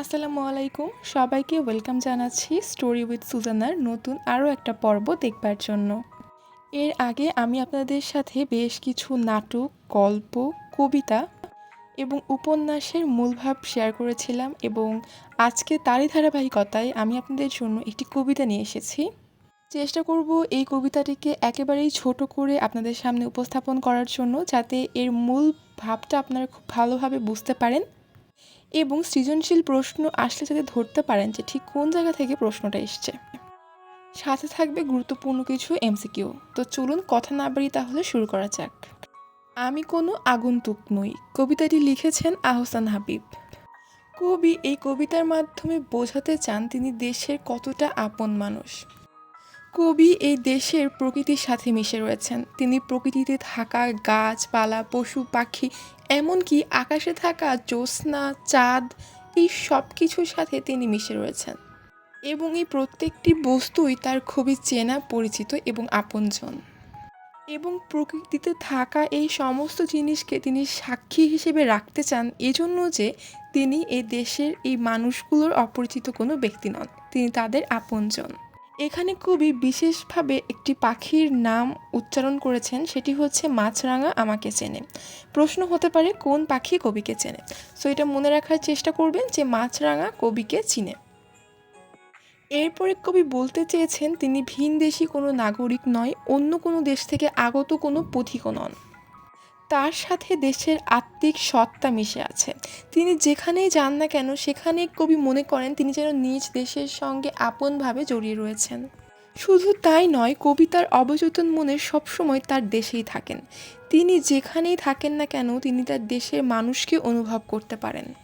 আসসালামু আলাইকুম। সবাইকে ওয়েলকাম জানাচ্ছি স্টোরি উইথ সুজানার নতুন আরও একটা পর্ব দেখবার জন্য। এর আগে আমি আপনাদের সাথে বেশ কিছু নাটক, গল্প, কবিতা এবং উপন্যাসের মূলভাব শেয়ার করেছিলাম এবং আজকে তারই ধারাবাহিকতায় আমি আপনাদের জন্য একটি কবিতা নিয়ে এসেছি। চেষ্টা করব এই কবিতাটিকে একেবারেই ছোট করে আপনাদের সামনে উপস্থাপন করার জন্য যাতে এর মূল ভাবটা আপনারা খুব ভালোভাবে বুঝতে পারেন। এবং সৃজনশীল প্রশ্ন আসলে যাতে ধরতে পারেন যে ঠিক কোন জায়গা থেকে প্রশ্নটা এসছে। সাথে থাকবে গুরুত্বপূর্ণ কিছু এমসিকিউ। তো চলুন কথা না বাড়ি তাহলে শুরু করা যাক। আমি কোনো আগন্তুক নই। কবিতাটি লিখেছেন আহসান হাবিব। কবি এই কবিতার মাধ্যমে বোঝাতে চান তিনি দেশের কতটা আপন মানুষ। কবি এই দেশের প্রকৃতির সাথে মিশে রয়েছেন। তিনি প্রকৃতিতে থাকা গাছপালা, পশু, পাখি, এমনকি আকাশে থাকা জ্যোৎস্না, চাঁদ, এই সব কিছুর সাথে তিনি মিশে রয়েছেন। এবং এই প্রত্যেকটি বস্তুই তার খুবই চেনা, পরিচিত এবং আপনজন। এবং প্রকৃতিতে থাকা এই সমস্ত জিনিসকে তিনি সাক্ষী হিসেবে রাখতে চান এজন্য যে তিনি এই দেশের এই মানুষগুলোর অপরিচিত কোনো ব্যক্তি নন। তিনি তাদের আপনজন। এখানে কবি বিশেষভাবে একটি পাখির নাম উচ্চারণ করেছেন, সেটি হচ্ছে মাছরাঙা আমাকে চেনে। প্রশ্ন হতে পারে, কোন পাখি কবিকে চেনে? সো এটা মনে রাখার চেষ্টা করবেন যে মাছরাঙা কবিকে চিনে। এরপরে কবি বলতে চেয়েছেন, তিনি ভিনদেশি কোনো নাগরিক নয়, অন্য কোনো দেশ থেকে আগত কোনো পথিকও নন তার সাথে দেশের আত্মিক সত্তা মিশে আছে। তিনি যেখানেই যান না কেন সেখানে কবি মনে করেন তিনি যেন নিজ দেশের সঙ্গে আপনভাবে জড়িয়ে রয়েছেন। শুধু তাই নয় কবিতার অবচেতন মনে সবসময় তার দেশেই থাকেন। তিনি যেখানেই থাকেন না কেন, তিনি তার দেশের মানুষকে অনুভব করতে পারেন।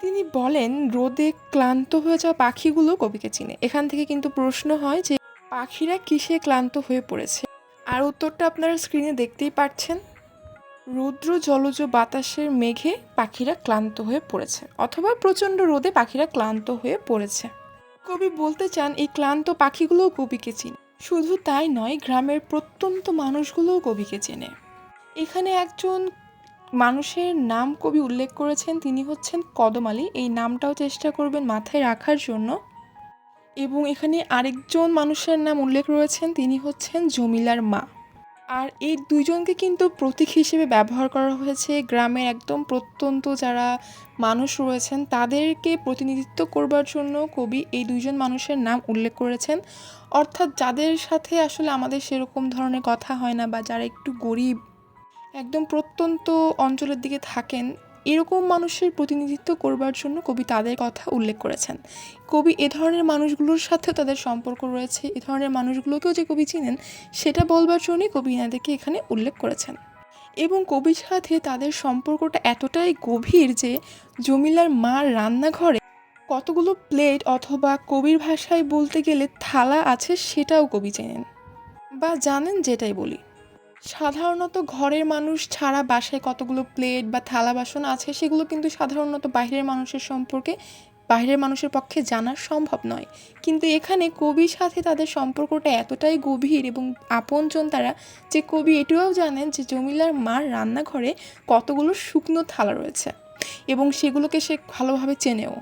তিনি বলেন, রোদে ক্লান্ত হয়ে যাওয়া পাখিগুলো কবিকে চিনে। এখান থেকে কিন্তু প্রশ্ন হয় যে, পাখিরা কিসে ক্লান্ত হয়ে পড়েছে? আর উত্তরটা আপনারা স্ক্রিনে দেখতেই পাচ্ছেন রৌদ্র জলজ বাতাসের মেঘে পাখিরা ক্লান্ত হয়ে পড়েছে, অথবা প্রচণ্ড রোদে পাখিরা ক্লান্ত হয়ে পড়েছে। কবি বলতে চান, এই ক্লান্ত পাখিগুলোও কবিকে চিনে। শুধু তাই নয়, গ্রামের প্রত্যন্ত মানুষগুলোও কবিকে চেনে। এখানে একজন মানুষের নাম কবি উল্লেখ করেছেন, তিনি হচ্ছেন কদম আলী। এই নামটাও চেষ্টা করবেন মাথায় রাখার জন্য। এবং এখানে আরেকজন মানুষের নাম উল্লেখ রয়েছেন, তিনি হচ্ছেন জমিলার মা। আর এই দুইজনকে কিন্তু প্রতীক হিসেবে ব্যবহার করা হয়েছে। গ্রামের একদম প্রত্যন্ত যারা মানুষ রয়েছেন, তাদেরকে প্রতিনিধিত্ব করবার জন্য কবি এই দুইজন মানুষের নাম উল্লেখ করেছেন। অর্থাৎ যাদের সাথে আসলে আমাদের সেরকম ধরনের কথা হয় না বা যারা একটু গরিব, একদম প্রত্যন্ত অঞ্চলের দিকে থাকেন এরকম মানুষের প্রতিনিধিত্ব করবার জন্য কবি তাদের কথা উল্লেখ করেছেন। কবি এ ধরনের মানুষগুলোর সাথেও তাদের সম্পর্ক রয়েছে। এ ধরনের মানুষগুলোকেও যে কবি চিনেন, সেটা বলবার জন্যই কবি এনাদেরকে এখানে উল্লেখ করেছেন। এবং কবির সাথে তাদের সম্পর্কটা এতটাই গভীর যে জমিলার মার রান্নাঘরে কতগুলো প্লেট অথবা কবির ভাষায় বলতে গেলে থালা আছে সেটাও কবি চেনেন। বা জানেন যেটাই বলি। সাধারণত ঘরের মানুষ ছাড়া বাসায় কতগুলো প্লেট বা থালা বাসন আছে সেগুলো কিন্তু সাধারণত বাইরের মানুষের সম্পর্কে, বাইরের মানুষের পক্ষে জানা সম্ভব নয়। কিন্তু এখানে কবির সাথে তাদের সম্পর্কটা এতটাই গভীর এবং আপনজন তারা যে কবি এটাও জানেন যে জমিলার মার রান্নাঘরে কতগুলো শুকনো থালা রয়েছে এবং সেগুলোকে সে ভালোভাবে চেনেও।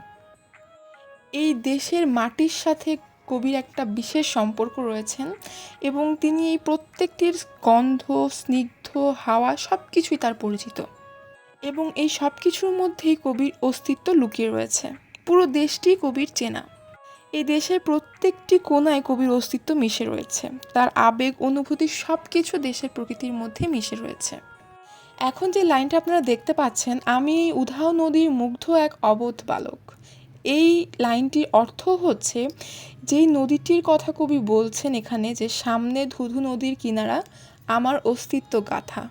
এই দেশের মাটির সাথে কবির একটা বিশেষ সম্পর্ক রয়েছেন এবং তিনি এই প্রত্যেকটির গন্ধ, স্নিগ্ধ, হাওয়া সব কিছুই তার পরিচিত এবং এই সব কিছুর মধ্যেই কবির অস্তিত্ব লুকিয়ে রয়েছে। পুরো দেশটি কবির চেনা। এই দেশের প্রত্যেকটি কোনায় কবির অস্তিত্ব মিশে রয়েছে। তার আবেগ, অনুভূতি সব কিছু দেশের প্রকৃতির মধ্যে মিশে রয়েছে। এখন যে লাইনটা আপনারা দেখতে পাচ্ছেন, আমি উধাও নদীর মুগ্ধ এক অবোধ বালক। এই লাইনটির অর্থ হচ্ছে যেই নদীটির কথা কবি বলছেন এখানে যে সামনে ধুধু নদীর কিনারা আমার অস্তিত্ব গাথা।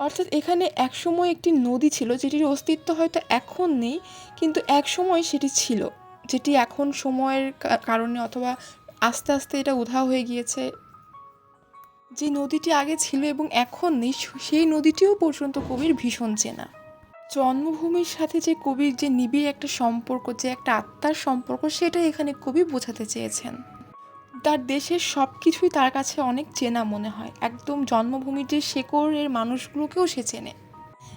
অর্থাৎ এখানে একসময় একটি নদী ছিল যেটির অস্তিত্ব হয়তো এখন নেই, কিন্তু একসময় সেটি ছিল। যেটি এখন সময়ের কারণে অথবা আস্তে আস্তে এটা উধাও হয়ে গিয়েছে। যে নদীটি আগে ছিল এবং এখন নেই সেই নদীটিও পর্যন্ত কবির ভীষণ চেনা। জন্মভূমির সাথে যে কবির যে নিবিড় একটা সম্পর্ক, যে একটা আত্মার সম্পর্ক সেটা এখানে কবি বোঝাতে চেয়েছেন। তার দেশের সব কিছুই তার কাছে অনেক চেনা মনে হয়। একদম জন্মভূমির যে শেকড়ের মানুষগুলোকেও সে চেনে।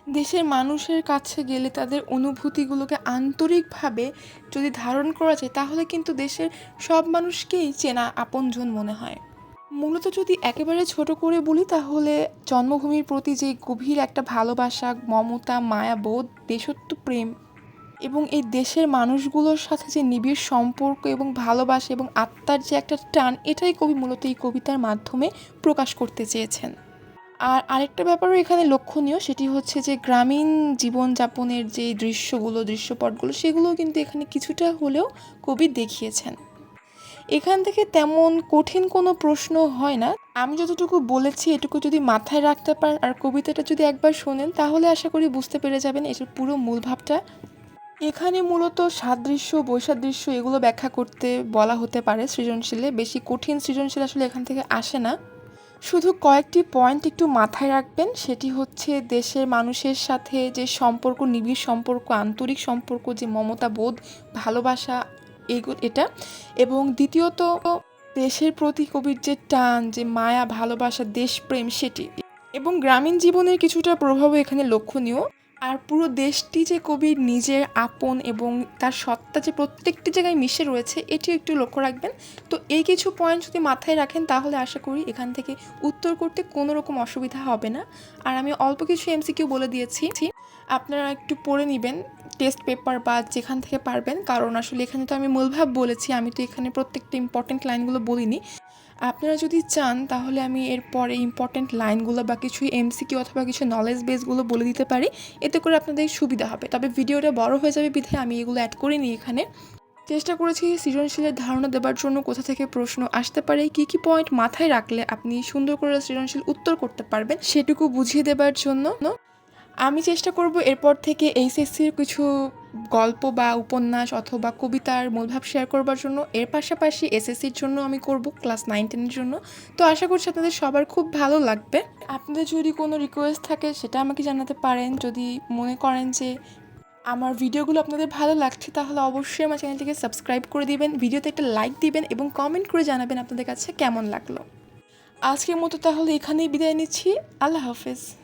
দেশের মানুষের কাছে গেলে তাদের অনুভূতিগুলোকে আন্তরিকভাবে যদি ধারণ করা যায়, তাহলে কিন্তু দেশের সব মানুষকেই চেনা আপনজন মনে হয়। মূলত যদি একেবারে ছোট করে বলি, তাহলে জন্মভূমির প্রতি যে গভীর একটা ভালোবাসা, মমতা মায়াবোধ দেশত্ব, প্রেম এবং এই দেশের মানুষগুলোর সাথে যে নিবিড় সম্পর্ক এবং ভালোবাসা এবং আত্মার যে একটা টান, এটাই কবি মূলত এই কবিতার মাধ্যমে প্রকাশ করতে চেয়েছেন। আর আরেকটা ব্যাপারও এখানে লক্ষণীয়, সেটি হচ্ছে যে গ্রামীণ জীবনযাপনের যে দৃশ্যগুলো, দৃশ্যপটগুলো, সেগুলোও কিন্তু এখানে কিছুটা হলেও কবি দেখিয়েছেন। এখান থেকে তেমন কঠিন কোনো প্রশ্ন হয় না। আমি যতটুকু বলেছি, এটুকু যদি মাথায় রাখতে পারেন আর কবিতাটা যদি একবার শোনেন, তাহলে আশা করি বুঝতে পেরে যাবেন এটার পুরো মূল ভাবটা। এখানে মূলত সাদৃশ্য, বৈসাদৃশ্য এগুলো ব্যাখ্যা করতে বলা হতে পারে সৃজনশীলে। বেশি কঠিন সৃজনশীল আসলে এখান থেকে আসে না। শুধু কয়েকটি পয়েন্ট একটু মাথায় রাখবেন। সেটি হচ্ছে দেশের মানুষের সাথে যে সম্পর্ক, নিবিড় সম্পর্ক, আন্তরিক সম্পর্ক, যে মমতা বোধ ভালোবাসা এটা। এবং দ্বিতীয়ত, দেশের প্রতি কবির যে টান, যে মায়া, ভালোবাসা, দেশপ্রেম, সেটি। এবং গ্রামীণ জীবনের কিছুটা প্রভাবও এখানে লক্ষণীয়। আর পুরো দেশটি যে কবির নিজের আপন এবং তার সত্তা যে প্রত্যেকটি জায়গায় মিশে রয়েছে, এটিও একটু লক্ষ্য রাখবেন। তো এই কিছু পয়েন্ট যদি মাথায় রাখেন, তাহলে আশা করি এখান থেকে উত্তর করতে কোনো রকম অসুবিধা হবে না। আর আমি অল্প কিছু এমসিকিউ বলে দিয়েছি। আপনারা একটু পড়ে নেবেন। টেস্ট পেপার বা যেখান থেকে পারবেন, কারণ আসলে এখানে তো আমি মূলভাব বলেছি, আমি তো এখানে প্রত্যেকটা ইম্পর্টেন্ট লাইনগুলো বলিনি। আপনারা যদি চান, তাহলে আমি এরপরে ইম্পর্টেন্ট লাইনগুলো বা কিছু এমসিকিউ অথবা কিছু নলেজ বেসগুলো বলে দিতে পারি, এতে করে আপনাদের সুবিধা হবে। তবে ভিডিওটা বড় হয়ে যাবে বিধায় আমি এগুলো অ্যাড করিনি এখানে। চেষ্টা করেছি সৃজনশীলের ধারণা দেওয়ার জন্য কোথা থেকে প্রশ্ন আসতে পারে, কি কি পয়েন্ট মাথায় রাখলে আপনি সুন্দর করে সৃজনশীল উত্তর করতে পারবেন, সেটুকু বুঝিয়ে দেবার জন্য। আমি চেষ্টা করব এরপর থেকে এইচএসসির কিছু গল্প বা উপন্যাস অথবা কবিতার মূলভাব শেয়ার করবার জন্য। এর পাশাপাশি এসএসসির জন্য আমি করব ক্লাস নাইন টেনের জন্য। তো আশা করছি আপনাদের সবার খুব ভালো লাগবে। আপনাদের যদি কোনো রিকোয়েস্ট থাকে সেটা আমাকে জানাতে পারেন। যদি মনে করেন যে আমার ভিডিওগুলো আপনাদের ভালো লাগছে, তাহলে অবশ্যই আমার চ্যানেলটিকে সাবস্ক্রাইব করে দিবেন, ভিডিওতে একটা লাইক দিবেন এবং কমেন্ট করে জানাবেন আপনাদের কাছে কেমন লাগল। আজকের মতো তাহলে এখানেই বিদায় নিচ্ছি। আল্লাহ হাফেজ।